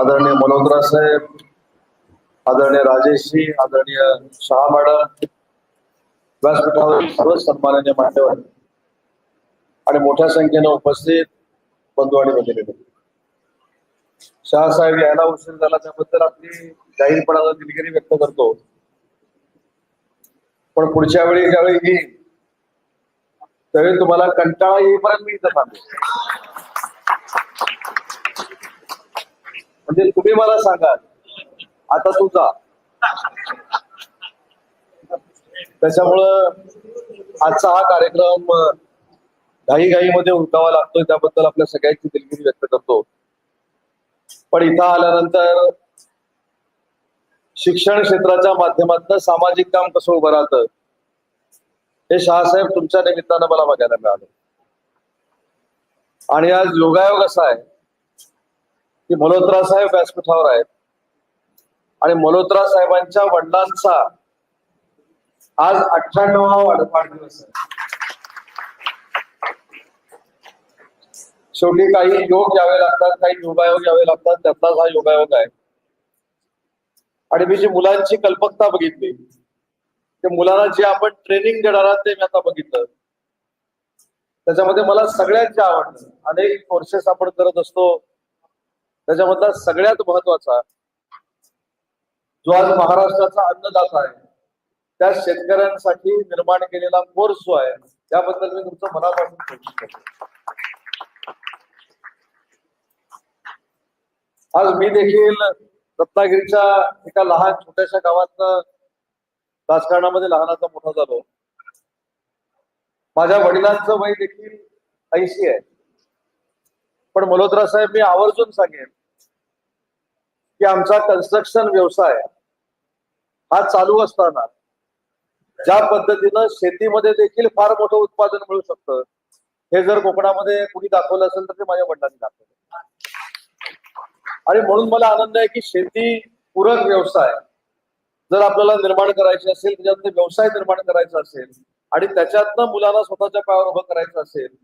आदरणीय मल्होत्रा साहेब आदरणीय राजेशजी आदरणीय शहा मॅडम व्यासपीठावर सर्व सन्माननीय मान्यवर आणि मोठ्या संख्येने उपस्थित बंधू आणि भगिनी शहासाहेब यायला उशीर झाला त्याबद्दल आपली जाहीरपणाला दिलगिरी व्यक्त करतो. पण पुढच्या वेळी ज्यावेळी येईल त्यावेळी तुम्हाला कंटाळा येईपर्यंत मी इथं थांबेल म्हणजे तुम्ही मला सांगा. आता तुझा त्याच्यामुळं आजचा हा कार्यक्रम घाईघाईमध्ये उरकावा लागतोय त्याबद्दल आपल्या सगळ्यांची दिलगिरी व्यक्त करतो. पण इथं आल्यानंतर शिक्षण क्षेत्राच्या माध्यमातून सामाजिक काम कसं उभं राहतं हे शहासाहेब तुमच्या निमित्तानं मला बघायला मिळालं. आणि आज योगायोग असा आहे की मल्होत्रा साहेब व्यासपीठावर आहेत. आणि मल्होत्रा साहेबांच्या वडिलांचा आज अठ्ठ्याण्णवा वाढदिवस आहे. शेवटी काही योग यावे लागतात काही योगायोग यावे लागतात त्यातलाच हा योगायोग आहे. आणि मी जी मुलांची कल्पकता बघितली ते मुलांना जे आपण ट्रेनिंग देणार आहात ते मी आता बघितलं. त्याच्यामध्ये मला सगळ्यात जे आवडलं अनेक कोर्सेस आपण करत असतो. त्याच्यामधला सगळ्यात महत्त्वाचा जो आज महाराष्ट्राचा अन्नदाता आहे त्या शेतकऱ्यांसाठी निर्माण केलेला कोर्स जो आहे त्याबद्दल मी तुमचं मनापासून कौतुक करतो. आज मी देखील रत्नागिरीच्या एका लहान छोट्याशा गावात राजकारणामध्ये लहानाचा मोठा झालो. माझ्या वडिलांचं वय देखील ऐंशी आहे. पण मल्होत्रा साहेब मी आवर्जून सांगेन की आमचा कन्स्ट्रक्शन व्यवसाय हा चालू असताना ज्या पद्धतीनं शेतीमध्ये देखील फार मोठं उत्पादन मिळू शकतं हे जर कोकणामध्ये कुणी दाखवलं असेल तर ते माझ्या वडिलांनी दाखवलं. आणि म्हणून मला आनंद आहे की शेती पूरक व्यवसाय जर आपल्याला निर्माण करायचे असेल त्याच्यातून व्यवसाय निर्माण करायचा असेल आणि त्याच्यातनं मुलांना स्वतःच्या पायावर उभं करायचं असेल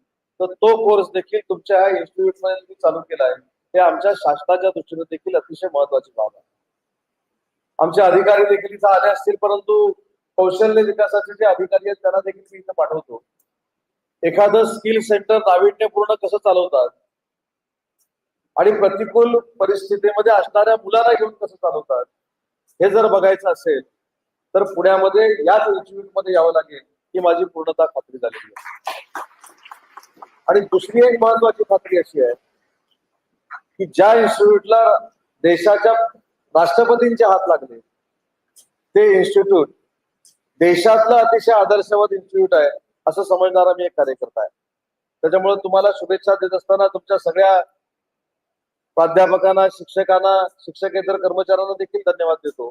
तर तो कोर्स देखील तुमच्या ह्या इन्स्टिट्यूटमध्ये चालू केला आहे. हे आमच्या शासनाच्या दृष्टीने देखील अतिशय महत्वाची बाब आहे. आमचे अधिकारी देखील इथं आले असतील परंतु कौशल्य विकासाचे जे अधिकारी आहेत त्यांना देखील मी इथं पाठवतो. एखादं स्किल सेंटर नाविन्यपूर्ण कसं चालवतात? आणि प्रतिकूल परिस्थितीमध्ये असणाऱ्या मुलांना घेऊन कसं चालवतात? हे जर बघायचं असेल तर पुण्यामध्ये याच इन्स्टिट्यूटमध्ये यावं लागेल ही माझी पूर्णतः खात्री झालेली आहे. आणि दुसरी एक महत्वाची खात्री अशी आहे की ज्या इन्स्टिट्यूटला देशाच्या राष्ट्रपतींचे हात लागले ते इन्स्टिट्यूट देशातलं अतिशय आदर्शवत इन्स्टिट्यूट आहे असं समजणारा मी एक कार्यकर्ता आहे. त्याच्यामुळे तुम्हाला शुभेच्छा देत असताना तुमच्या सगळ्या प्राध्यापकांना शिक्षकांना शिक्षकेतर कर्मचाऱ्यांना देखील धन्यवाद देतो.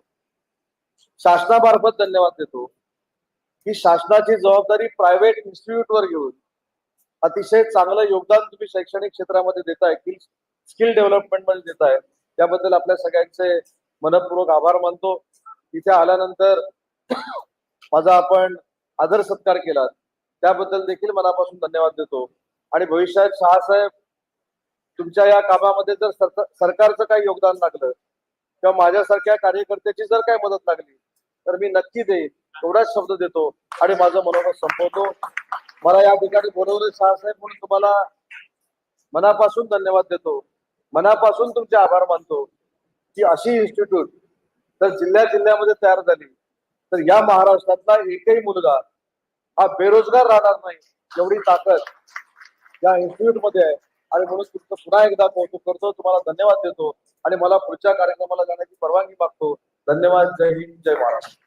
शासनामार्फत धन्यवाद देतो. की शासनाची जबाबदारी प्रायव्हेट इन्स्टिट्यूटवर घेऊन अतिशय चांगलं योगदान तुम्ही शैक्षणिक क्षेत्रामध्ये देताय स्किल डेव्हलपमेंटमध्ये देताय त्याबद्दल आपल्या सगळ्यांचे मनपूर्वक आभार मानतो. तिथे आल्यानंतर माझा आपण आदर सत्कार केला त्याबद्दल देखील मनापासून धन्यवाद देतो. आणि भविष्यात शहासाहेब तुमच्या या कामामध्ये जर सरकारचं काही योगदान लागलं किंवा माझ्यासारख्या कार्यकर्त्याची जर काही मदत लागली तर मी नक्की देईन एवढाच शब्द देतो आणि माझं मनोगत संपवतो. मला या ठिकाणी बोलवलं शहासाहेब म्हणून तुम्हाला मनापासून धन्यवाद देतो. मनापासून तुमचे आभार मानतो की अशी इन्स्टिट्यूट तर जिल्ह्या जिल्ह्यामध्ये तयार झाली तर या महाराष्ट्रातला एकही मुलगा हा बेरोजगार राहणार नाही एवढी ताकद या इन्स्टिट्यूटमध्ये आहे. आणि म्हणून तुमचं पुन्हा एकदा कौतुक करतो. तुम्हाला धन्यवाद देतो. आणि मला पुढच्या कार्यक्रमाला जाण्याची परवानगी मागतो. धन्यवाद. जय हिंद. जय महाराष्ट्र.